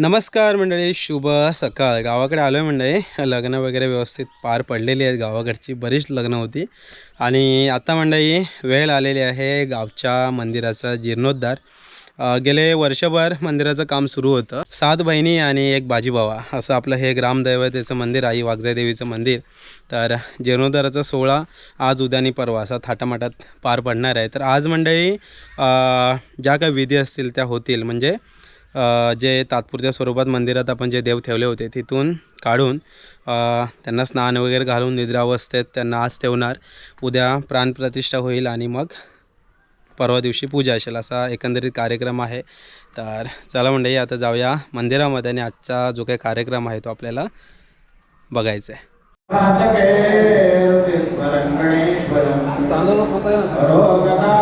नमस्कार मंडळी शुभ सकाळ. गावाकडे आलो आहे मंडळी. लग्न वगैरे व्यवस्थित पार पडलेली आहेत गावाकडची. बरीच लग्न होती. आणि आता मंडळी वेळ आलेली आहे गावच्या मंदिराचा जीर्णोद्धार. गेले वर्षभर मंदिराचं काम सुरू होतं. सात बहिणी आणि एक बाजीबावा असं आपलं हे ग्रामदैवतेचं मंदिर आई वाघजाई देवीचं मंदिर. तर जीर्णोद्धाराचा सोहळा आज उद्यानी परवा असा थाटामाटात पार पडणार आहे. तर आज मंडळी ज्या काही विधी असतील त्या होतील. म्हणजे जे तात्पुरत्या स्वरूपात मंदिरात आपण जे देव ठेवले होते तिथून काढून त्यांना स्नान वगैरे घालून निद्रावस्थेत त्यांना आज ठेवणार. उद्या प्राणप्रतिष्ठा होईल आणि मग परवा दिवशी पूजा असेल असा एकंदरीत कार्यक्रम आहे. तर चला मंडळी आता जाऊया मंदिरामध्ये आणि आजचा जो काही कार्यक्रम आहे तो आपल्याला बघायचा आहे. सर्वांगी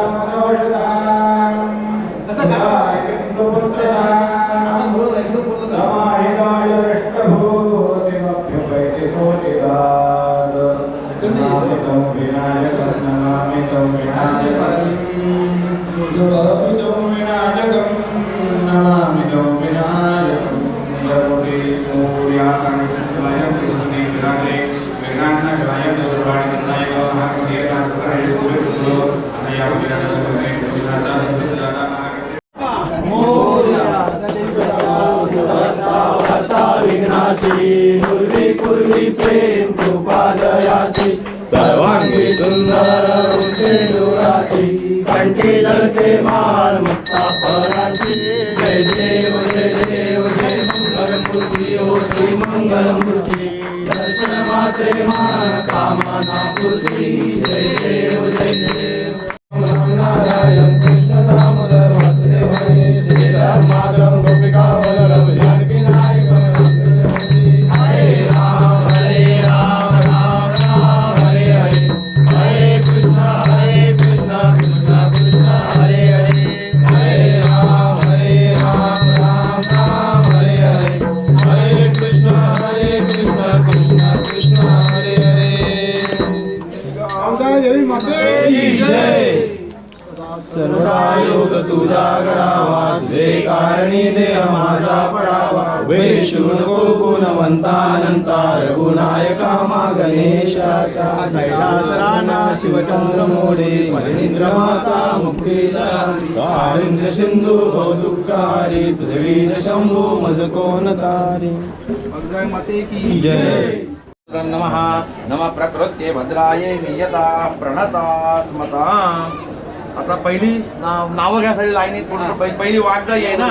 सुंदर डोराची कंठी धरते मार मुक्ता पराची जय देव जय देव जय मंगल मूर्ती ओ श्री मंगल मूर्ती. दर्शन मात्रे मान कामना पूर्ती जय देव जय देव. नारायण कृष्ण पडावा विष्णू नको गुणवंतानंता रघुनायका मा गणेशाता कैलास राणा शिवचंद्र मोडे महेंद्र माता मुक्ती कारिंद्र सिंधू कौतुकारी तुझवीर शंभू मज कोण तारी जय। नमः। नम प्रकृत्ये भद्राये नियता प्रणता स्मता। आता पहिली नाव घ्यासाठी पहि- पहिली वाघजाई आहे ना?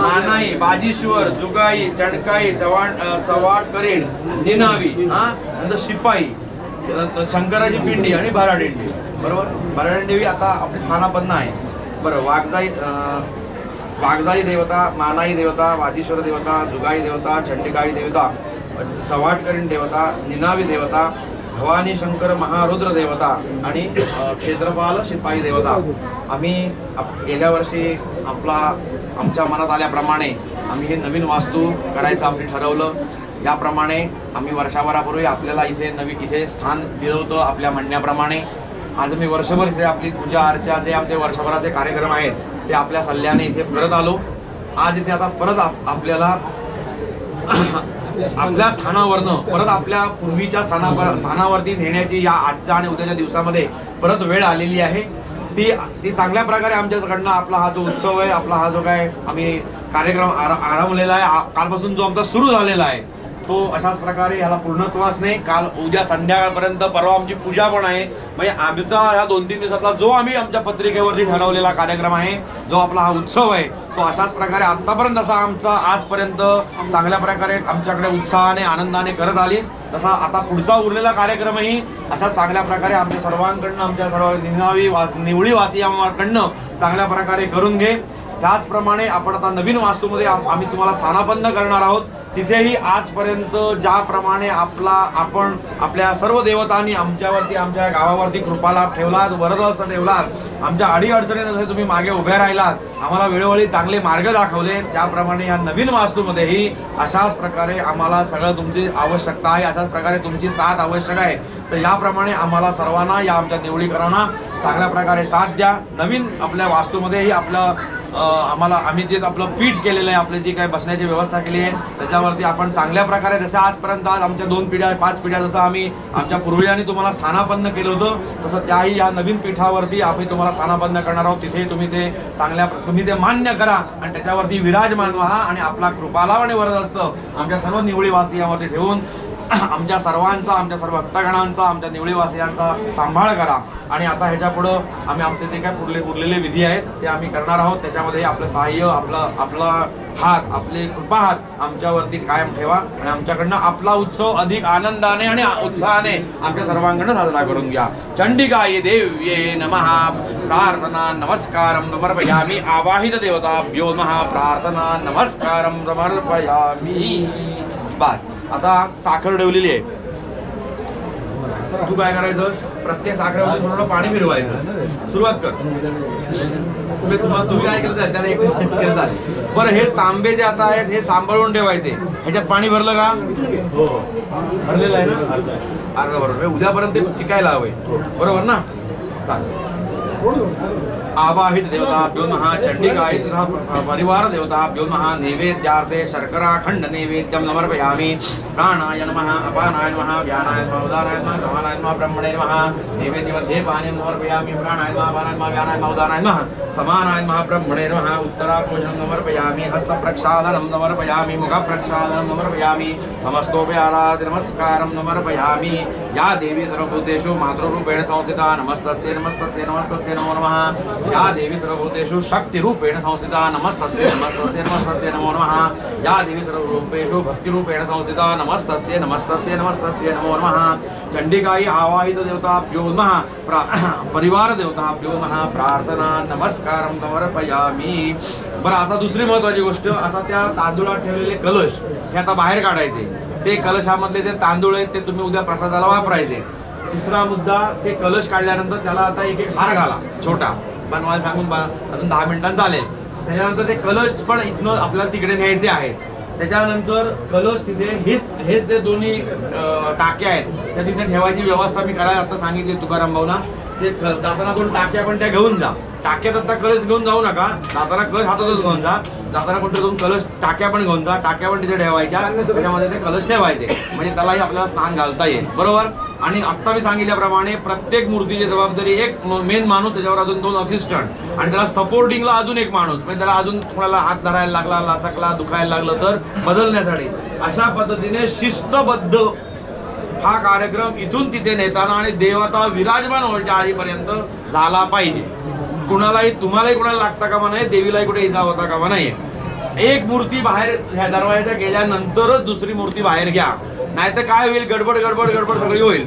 नानाई बाजीश्वर जुगाई चणकाई चव्हाण अं, चव्हाट करीण निनावी हा? नंतर शिपाई शंकराची पिंडी आणि भराडिंडी. बरोबर? भराडिंडी आता आपली स्थानापन्न आहे. बरं वाघजाई अं, वाघजाई देवता मानाई देवता वाजीश्वर देवता जुगाई देवता चंडिकाई देवता चव्हाटकरीण देवता निनावी देवता भवानी शंकर महारुद्र देवता आणि क्षेत्रपाल शिपाई देवता. आम्ही आप- गेल्या वर्षी आपला आमच्या मनात आल्याप्रमाणे आम्ही हे नवीन वास्तू करायचं आम्ही ठरवलं. याप्रमाणे आम्ही वर्षाभरापूर्वी आपल्याला इथे नवी इथे स्थान दिलं होतं आपल्या म्हणण्याप्रमाणे. आज मी वर्षभर इथे आपली पूजा अर्चा जे आमचे वर्षभराचे कार्यक्रम आहेत ते आपल्या सल्ल्याने इथे परत आलो. आज इथे आता परत आपल्याला आपल्या स्थानावरनं परत आपल्या पूर्वीच्या स्थानावर स्थानावरती नेण्याची या आजच्या आणि उद्याच्या दिवसामध्ये परत वेळ आलेली आहे. ती ती चांगल्या प्रकारे आमच्याकडनं आपला हा जो उत्सव आहे आपला हा जो काय आम्ही कार्यक्रम आरा- आरंभलेला आहे कालपासून जो आमचा सुरू झालेला आहे तो अशाच प्रकारे ह्याला पूर्णत्वास नाही काल उद्या संध्याकाळपर्यंत परवा आमची पूजा पण आहे. म्हणजे आमचा ह्या दोन तीन दिवसातला जो आम्ही आमच्या पत्रिकेवरती ठरवलेला कार्यक्रम आहे जो आपला हा उत्सव आहे तो अशाच प्रकारे आतापर्यंत असा आमचा आजपर्यंत चांगल्या प्रकारे आमच्याकडे उत्साहाने आनंदाने करत आलीस तसा आता पुढचा उरलेला कार्यक्रमही अशा चांगल्या प्रकारे आमच्या सर्वांकडनं आमच्या सर्व निनावी वा निवडी वासियांकडनं चांगल्या प्रकारे करून घे. त्याचप्रमाणे आपण आता नवीन वास्तूमध्ये आम्ही तुम्हाला स्थानापन्न करणार आहोत. तिथेही आजपर्यंत ज्याप्रमाणे आपला आपण आपल्या सर्व देवतांनी आमच्यावरती आमच्या गावावरती कृपालाभ ठेवलात वरदहस्त ठेवलात आमच्या अडीअडचणी जसे तुम्ही मागे उभे राहिलात आम्हाला वेळोवेळी चांगले मार्ग दाखवले त्याप्रमाणे या नवीन वास्तूमध्येही अशाच प्रकारे आम्हाला सगळं तुमची आवश्यकता आहे अशाच प्रकारे तुमची साथ आवश्यक आहे. तर याप्रमाणे आम्हाला सर्वांना या आमच्या निवडीकरांना चांगल्या प्रकारे साथ द्या. नवीन आपल्या वास्तूमध्येही आपलं आम्हाला आम्ही जे आपलं पीठ केलेलं आहे. आपली जी काही बसण्याची व्यवस्था केली आहे त्याच्यावरती आपण चांगल्या प्रकारे जसं आजपर्यंत आज आमच्या दोन पिढ्या पाच पिढ्या जसं आम्ही आमच्या पूर्वजांनी तुम्हाला स्थानापन्न केलं होतं तसं त्याही या नवीन पीठावरती आम्ही तुम्हाला स्थानापन्न करणार आहोत. तिथे तुम्ही ते चांगल्या तुम्ही ते मान्य करा आणि त्याच्यावरती विराजमान व्हा आणि आपला कृपालाव आणि वरद असतं. आमच्या सर्व निवळीवासियांवरती ठेवून आमच्या सर्वांचा आमच्या सर्व भक्तगणांचा आमच्या निवळीवासियांचा सांभाळ करा. आणि आता ह्याच्या पुढं आम्ही आमचे जे काय पुरले उरलेले विधी आहेत ते आम्ही करणार आहोत. त्याच्यामध्ये आपलं सहाय्य आपलं आपला हात आपले कृपा हात आमच्यावरती कायम ठेवा. आणि आमच्याकडनं आपला उत्सव अधिक आनंदाने आणि उत्साहाने आमच्या सर्वांकडनं साजरा करून घ्या. चंडिकाय देव्ये नमः. प्रार्थना नमस्कारम समर्पयामी. आवाहित देवताभ्यो नमः. प्रार्थना नमस्कारम समर्पयामी. बस. आता साखर ठेवलेली आहे. तू काय करायचं? प्रत्येक साखरेमध्ये थोडं पाणी फिरवायचं. सुरुवात कर. तुम्ही तुम्हाला तुम्ही काय केलं त्याला एक. बरं हे तांबे जे आता आहेत हे सांभाळून ठेवायचे. ह्याच्यात पाणी भरलं का? हो. भरलेलं आहे ना? अर्धा बरोबर म्हणजे उद्यापर्यंत ते टिकायला हवे बरोबर ना? चालेल. आवाहित देवताभ्यो नमः चंडिकाय तथा परिवार नमः नैवेद्यार्थे शर्कराखण्ड नैवेद्यं समर्पयामि प्राणाय नमः अपानाय नमः व्यानाय नमः उदानाय नमः समानाय नमः ब्रह्मणे नमः। नैवेद्यमध्ये पानीयं समर्पयामि प्राणाय नमः अपानाय नमः व्यानाय नमः उदानाय नमः समानाय नमः ब्रह्मणे नमः। उत्तराभोजनं समर्पयामि हस्तप्रक्षालनं समर्पयामि मुखप्रक्षालनं समर्पयामि समस्तोपि आराध्य नमस्कारं समर्पयामि या देवी सर्वभूतेषु मातृरूपेण संस्थिता। नमस्तस्य नमस्तस्य नमस्तस्य नमो नमः। या देवी सर्वभूतेषु शक्तिरूपेण संस्थिता नमस्तस्ये नमस्तस्ये नमस्तस्ये नमो नमः। या देवी सर्वरूपेषु भक्तिरूपेण संस्थिता नमस्तस्ये नमस्तस्ये नमस्तस्ये नमो नमः। चण्डिकायै आवाहितदेवताभ्यो नमः। प्रा परिवारदेवताभ्यो नमः। प्रार्थना नमस्कारं समर्पयामि। बरं आता दुसरी महत्त्वाची गोष्ट आता त्या तांदूळात ठेवलेले कलश हे आता बाहेर काढायचे. ते कलशामधले जे तांदूळ आहेत ते तुम्ही उद्या प्रसादाला वापरायचे. तिसरा मुद्दा ते कलश काढल्यानंतर त्याला आता एक एक हार घाला छोटा. बनवायला सांगून बा अजून दहा मिनिटांत चालेल. त्याच्यानंतर ते कलश पण इथनं आपल्याला तिकडे न्यायचे आहेत. त्याच्यानंतर कलश तिथे हेच हेच जे दोन्ही टाक्या आहेत त्या तिथे ठेवायची व्यवस्था मी करायला आता सांगितली तुकाराम भाऊना. ते क- जाताना दोन टाक्या पण त्या घेऊन जा. टाक्यात आता कलश घेऊन जाऊ नका. जाताना कलश हातातच घेऊन जा. जाताना कोणते दोन कलश टाक्या पण घेऊन जा टाक्या पण तिथे ठेवायच्या. त्याच्यामध्ये ते कलश ठेवायचे. म्हणजे त्यालाही आपल्याला स्नान घालता येईल. बरोबर? आणि आत्ता मी सांगितल्याप्रमाणे प्रत्येक मूर्तीची जबाबदारी एक मेन माणूस त्याच्यावर अजून दोन असिस्टंट आणि त्याला सपोर्टिंगला अजून एक माणूस. म्हणजे त्याला अजून कोणाला हात धरायला लागला लाचकला दुखायला लागलं तर बदलण्यासाठी. अशा पद्धतीने शिस्तबद्ध हा कार्यक्रम इथून तिथे नेताना आणि देवता विराजमान व्हायच्या आधीपर्यंत झाला पाहिजे. कुणालाही तुम्हालाही कुणाला लागता कामा नाही देवीलाही कुठे इजा होता कामा नाही एक मूर्ती बाहेर ह्या दरवाजाच्या गेल्यानंतरच दुसरी मूर्ती बाहेर घ्या नाहीतर काय होईल गडबड गडबड गडबड सगळी होईल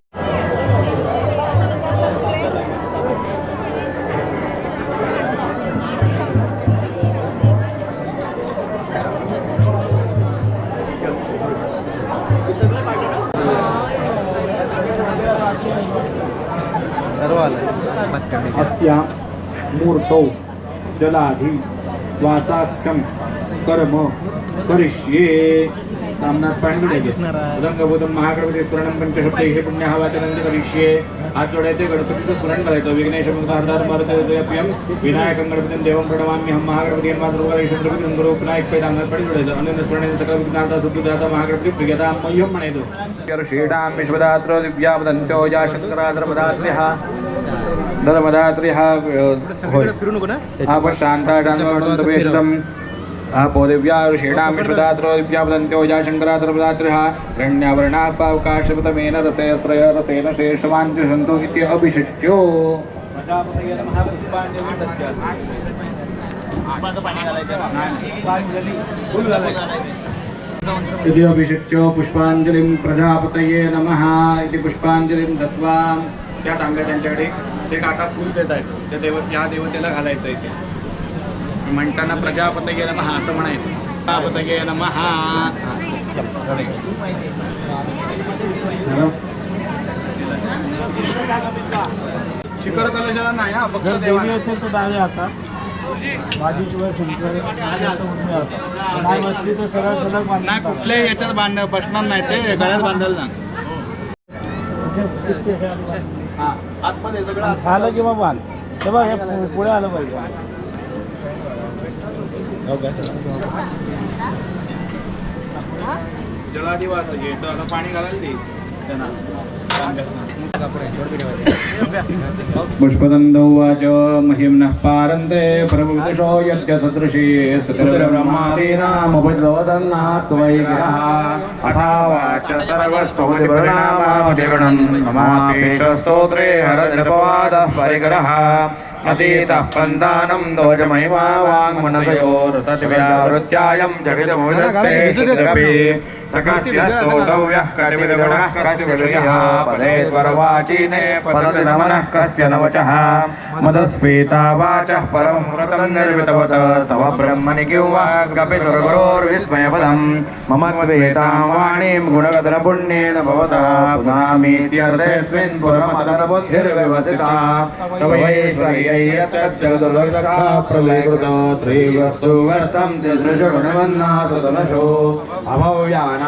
अस्या मूर्तौ जलाधि वासाख्यम कर्म करिष्ये. रामनाथ पांडुले रंगबोधम महागणपती स्मरणम पंचशब्द हे पुण्य हा वाचन करिष्ये. हात जोडायचे गणपतीचं स्मरण करायचं विघ्नेश मुखार्धार मारुतीयम विनायकं गणपतीं देवं प्रणमाम्य हम महागणपती यन्मा दुर्गा गणपती नंदरो विनायक पैदा अंगात पाणी जोडायचं अनंत स्मरणे सकल विघ्नार्था सुखदाता महागणपती प्रियता मह्यम म्हणायचं श्रीडाम विश्वदात्र दिव्यावदंत्यो या शंकराधर्मदात्रे हा धर्मदात्री हा होय. फिरू नको ना आप शांता शांतम आपो दिव्या ऋषीणां विश्वदात्रो दिव्या वदन्त्यो या शङ्कराधर्मदात्रिः रण्यावर्णापावकाशपतमेन रसेस्त्रय रसेन शेषवान्ति सन्तो इति अभिषिच्यो इति अभिषिच्यो पुष्पाञ्जलिं प्रजापतये नमः इति पुष्पाञ्जलिं दत्त्वा त्या तांब्या त्यांच्याकडे? ते काका फुल देत आहेत. त्या देव त्या देवतेला घालायचं इथे म्हणताना प्रजापतये नमः असं म्हणायचं. प्रजापतये नमः शिखर कलशाला नाही हा फक्त जर देवी देवाला. असेल तर डावे हातात बाजूशिवाय शंकर माझ्या हातात उजव्या हातात नाही बसली तर सरळ सलग नाही बांधून टाका. कुठल्याही याच्यात बांध बसणार नाही ते गळ्यात बांधायला हे आलं. हा. आतमध्ये सगळं आलं किंवा बांध. ते बघ हे पुढे आलं पाहिजे. आता पाणी घालायला दे. त्यांना. पुष्पदन्दौ उवाच महिम्नः पारन्ते प्रभुदिशो यद्य सदृशी स्तुतिर्ब्रह्मादीनामुपजवसन्नास्त्वैगिरः अथावाच सर्वस्वमुदिपरिणामामधिगणन् ममापेशस्तोत्रे हरदृपवादः परिकरः अतीतः पन्दानं दोजमहिमा वाङ्मनसयोरसद्व्यावृत्यायं जगितमुदत्ते सुतरपि सकस्य स्तोतव्यः कतिविधगुणः कस्य विषयः पदे त्वरवाचीने पतति नमनः कस्य न वचः मदस्फीता वाचः स्तव ब्रह्मणि किंवा कपि सुरगुरोर्विस्मयपदम् मम त्वेतां वाणीं गुणगतनपुण्येन भवतः पुनामीत्यर्थेऽस्मिन् पुरमतनबुद्धिर्व्यवसिता तवैश्वर्यैयच्चगदुर्गतः प्रलयकृत त्रिवस्तुवस्तं तिसृशगुणवन्नासुतनशो। अभव्यानामस्मिन्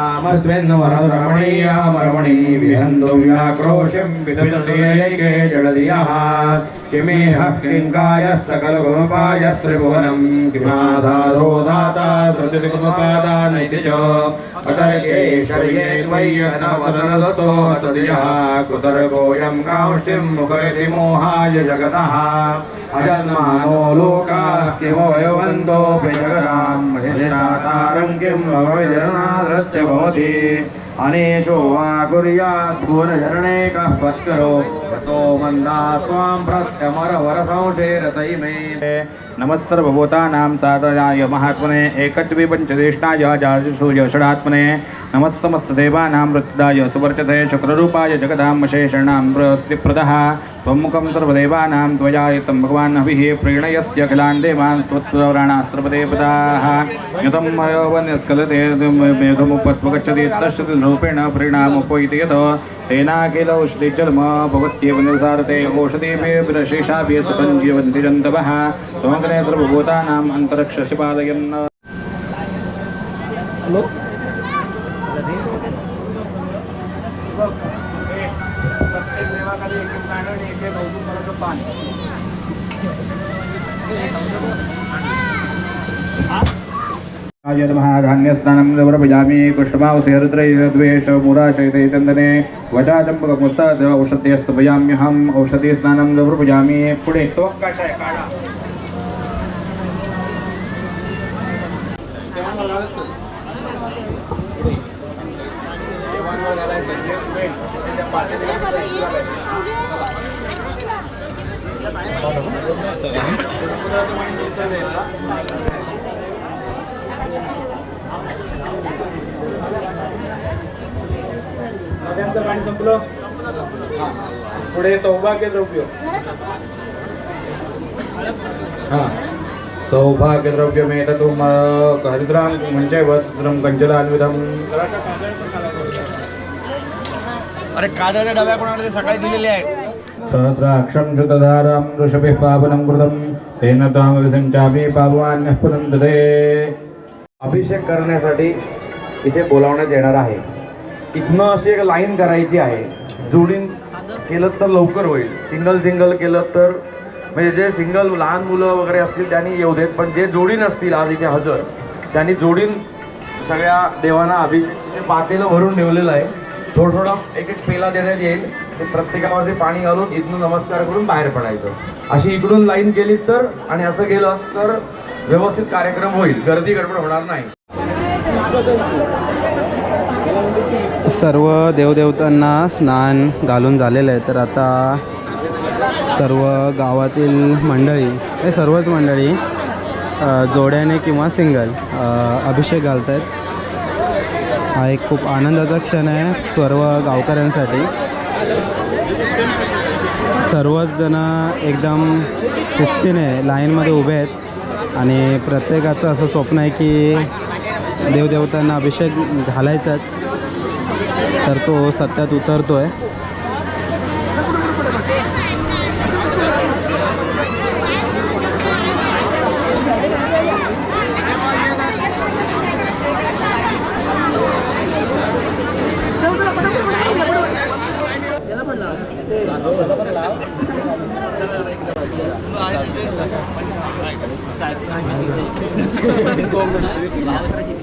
वररमणीयामरमणी विहन्तु व्याक्रोशिं विदुतयैके जडधियः किमेह क्लिङ्कायः सकलगुणपायस्त्रिभुवनं किमाधारो दाता श्रुतिकुमपादानैति च अतर्क्यैश्वर्ये त्वय्यनवसरदसो तदियः कुतर्कोऽयं कांष्टिं मुखरिति मोहाय जगतः। अजन्मानो लोकाः किमवयवन्तोऽपि जगतां महिष्ठातारं किं भवविजरणाधृत्य भवति अनेशो वा कुर्यात् कः पत्करो ततो मन्दा स्वां प्रत्यमरवरसंशेरतैमे नमस्सर्वभूतानां साधनाय महात्मने एकत्वे पञ्चदेष्णाय जाजुषूय षडात्मने नमस्समस्तदेवानां वृत्ताय सुवर्चसे शुक्ररूपाय जगदामशेषणां प्रस्तिप्रदः त्वमुखं सर्वदेवानां त्वयायतं भगवान् हविः प्रीणयस्य खिलान् देवान् स्वत्वराणाः सर्वदेवताः यतं मयोवन्यस्खलते मेघमुपत्वगच्छति तश्च रूपेण प्रीणामुपैति यत् तेनाखिल औषधिजन्म भवत्येव निर्धारते। औषधिभिर्विशेषाभिः सुखं जीवन्ति जन्तवः। त्वमग्रे सर्वभूतानाम् अन्तरिक्षस्य पालयन् धान्यस्नानं समर्पयामि कुष्मावसेहृद्रैर्द्वेष मुराशयते चन्दने वचाचम्पकपुस्तक औषधेस्तपयाम्यहम् औषधे स्नानं समर्पयामि पुढे तो संपलं. हां. पुढे सौभाग्य द्रव्य. हा. सौभाग्यद्रव्यमेततु हरिद्रां म्हणजे वस्त्रं कञ्चलान्वितं अरे काजळच्या डब्या कोणाकडे? सकाळी दिलेले आहेत सहस्राक्षं श्रुतधारां ऋषभिः पावनं कृतं. तेन तामविसञ्चापि पाववान्यः पुनन्दते. अभिषेक करण्यासाठी इथे बोलावण्यात येणार आहे. इथनं अशी एक लाईन करायची आहे. जोडीन केलं तर लवकर होईल. सिंगल सिंगल केलं तर म्हणजे जे सिंगल लहान मुलं वगैरे असतील त्यांनी येऊ देत पण जे जोडीन असतील आज इथे हजर त्यांनी जोडीन सगळ्या देवांना अभिषेक पातेलं भरून ठेवलेलं आहे. थोडं थोडं एक एक पेला देण्यात येईल. ते प्रत्येकामध्ये पाणी घालून इथून नमस्कार करून बाहेर पडायचं. अशी इकडून लाईन केली तर आणि असं केलं तर व्यवस्थित कार्यक्रम होईल. गर्दी गडबड होणार नाही. सर्व देवदेवतांना स्नान घालून झालेलं आहे. तर आता सर्व गावातील मंडळी हे सर्वच मंडळी जोड्याने किंवा सिंगल अभिषेक घालत आहेत हा एक खूप आनंदाचा क्षण आहे सर्व गावकऱ्यांसाठी. सर्वच जण एकदम शिस्तीने लाईनमध्ये उभे आहेत आणि प्रत्येकाचं असं स्वप्न आहे की देवदेवतांना अभिषेक घालायचाच. तर तो सत्यात उतरतो आहे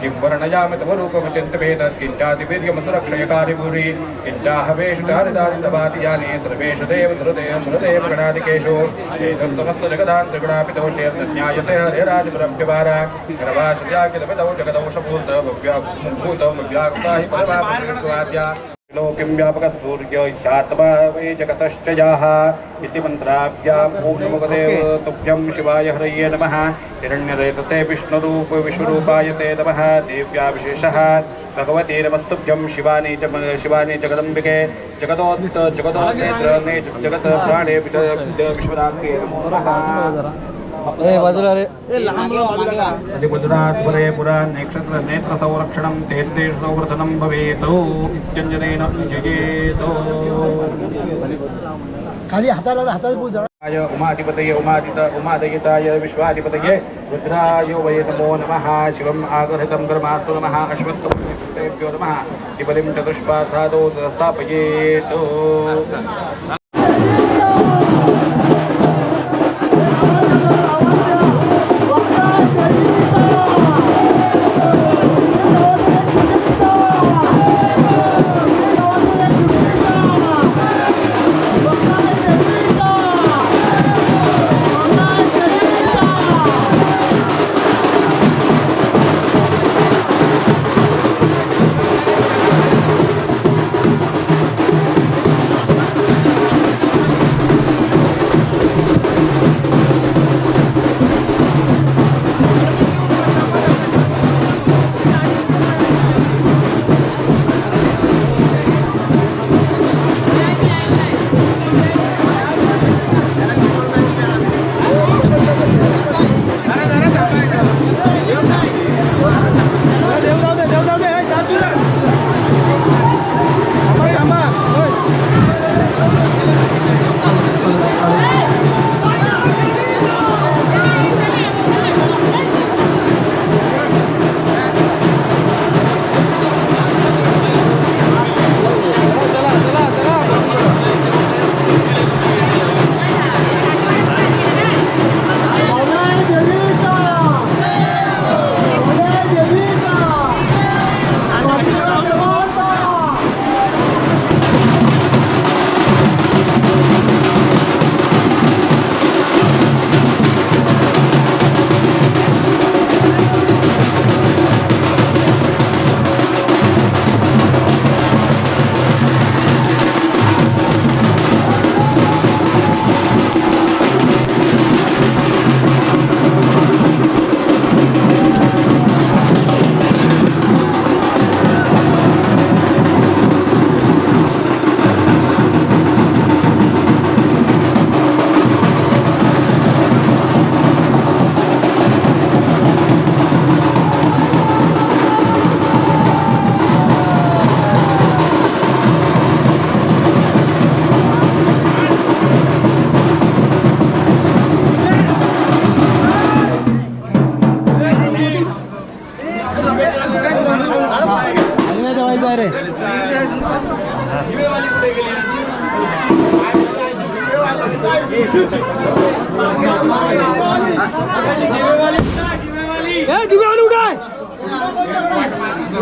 జిహ్వరణయామితమరూపమచింతమేతకించాతివీర్యమసురక్షయకారిభూరి కించాహవేషుదారిదారితవాతి యాని సర్వేషు దేవ సృదేవ మృదేవ గణాదికేషు ఏతం సమస్త జగదాన్ త్రిగుణాపితోషేర్న్యాయసే హరేరాజబ్రహ్మ్యవార గర్భాశ్రయాకిలమిదౌ జగదౌషభూత భవ్యాభూత భవ్యాకృతాహి పరమాభూత్వాద్య लोकिं व्यापकः सूर्यो ह्यात्मा वै जगतश्च याः इति मन्त्राभ्याम् नमोदेव तुभ्यं शिवाय हरये नमः। हिरण्यरेतसे विष्णुरूप विश्वरूपाय ते नमः। देव्याविशेषः भगवती नमस्तुभ्यं शिवानि च शिवानि जगदम्बिके। जगदोत् जगदोत्नेत्र जगत् प्राणे विश्वरात्रे नमो नमः। अधिपदुरात्परे पुरा नक्षत्र नेत्र संरक्षणं तेर्तेषु संवर्धनं भवेत् इत्यञ्जनेन जयेत् खाली हाताला हातात बोल उमाधिपतये उमादित उमादयिताय विश्वाधिपतये रुद्राय वै नमो नमः शिवम् आगर्हितं ब्रह्मास्तु नमः अश्वत्थेभ्यो नमः विबलिं चतुष्पाधादौ स्थापयेत्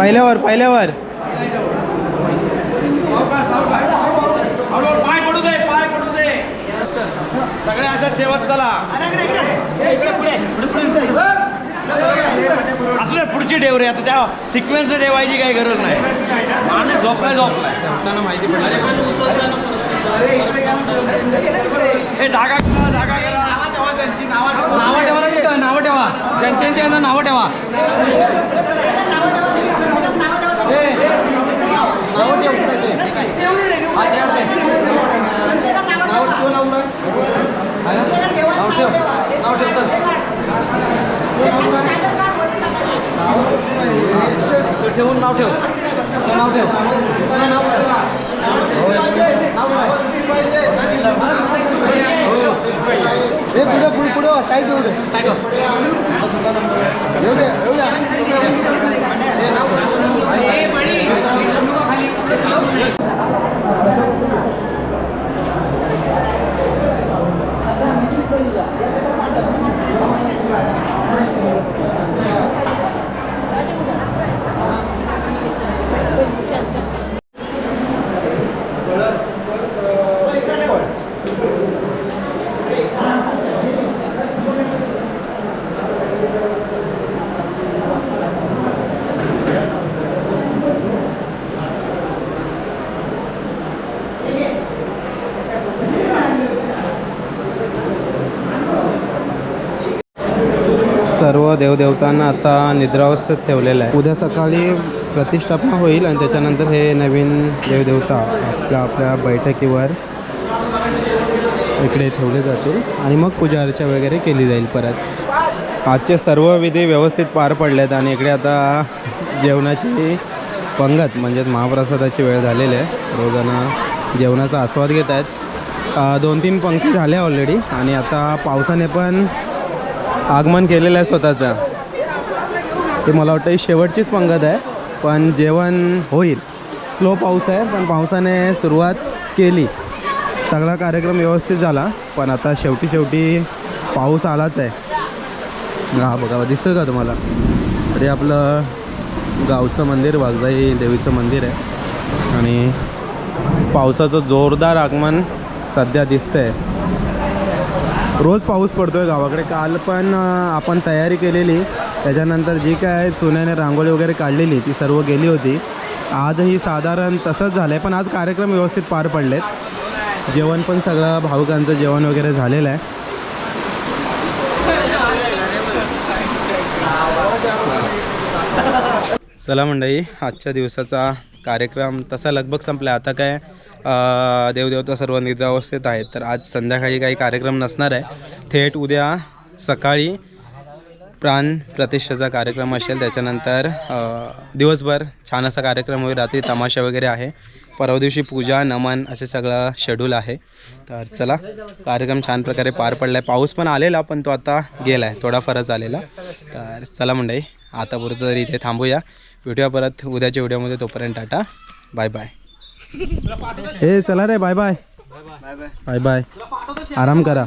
पहिल्यावर पहिल्यावर. पाय पडू दे पाय पडू दे सगळे अशा ठेवत चला. असू दे पुढची डेव रे आता त्या सिक्वेन्स ठेवायची काही गरज नाही. माणूस झोपलाय झोपलाय. त्यांना माहिती पडली. हे जागा करा जागा करा. नावं ठेवा त्यांची नावं नावं ठेवा. ना नावं ठेवा. ठेवून नाव ठेव नाव ठेव नाव हे पुढे पुढे पुढे साईड येऊ दे काय गं? येऊ दे येऊ दे सर्व देवदेवतांना आता निद्रावस्थेत ठेवलेलं आहे. उद्या सकाळी प्रतिष्ठापना होईल आणि त्याच्यानंतर हे नवीन देवदेवता आपल्या आपल्या बैठकीवर इकडे ठेवले जातील आणि मग पूजा अर्चा वगैरे केली जाईल परत. आजचे सर्व विधी व्यवस्थित पार पडले आहेत आणि इकडे आता जेवणाची पंगत म्हणजेच महाप्रसादाची वेळ झालेली आहे. रोजांना जेवणाचा आस्वाद घेत आहेत. दोन तीन पंक्ती झाल्या ऑलरेडी आणि आता पावसाने पण आगमन केलेलं आहे स्वतःचं. ते मला वाटतं ही शेवटचीच पंगत आहे पण जेवण होईल. स्लो पाऊस आहे पण पावसाने सुरुवात केली. सगळा कार्यक्रम व्यवस्थित झाला पण आता शेवटी शेवटी पाऊस आलाच आहे. हा बघा दिसतं का तुम्हाला? तरी आपलं गावचं मंदिर वाघजाई देवीचं मंदिर आहे. आणि पावसाचं जोरदार आगमन सध्या दिसतं आहे रोज पाऊस पडतो आहे गावाकडे. काल पण आपण तयारी केलेली. त्याच्यानंतर जी काय चुन्याने रांगोळी वगैरे काढलेली ती सर्व गेली होती. आजही साधारण तसंच झालं आहे पण आज कार्यक्रम व्यवस्थित पार पडलेत. जेवण पण सगळं भाविकांचं जेवण वगैरे झालेलं आहे. चला मंडळी आजच्या दिवसाचा कार्यक्रम तसा लगभग संपला आता काय देवदेवता सर्व निद्रावस्थेत आहेत. तर आज संध्याकाळी काही कार्यक्रम नसणार आहे. थेट उद्या सकाळी प्राण प्रतिष्ठेचा कार्यक्रम असेल. त्याच्यानंतर दिवसभर छान असा कार्यक्रम होईल. रात्री तमाशा वगैरे आहे. परवा दिवशी पूजा नमन असे सगळं शेड्यूल आहे. तर चला कार्यक्रम छान प्रकारे पार पडला आहे पाऊस पण आलेला पण तो आता गेला आहे फरक आलेला तर चला मंडळी आता पुरतं तरी इथे थांबूया. भेटूया परत उद्याच्या व्हिडिओमध्ये. तोपर्यंत टाटा. Bye bye. हे चला रे बाय बाय. Bye bye. आराम करा.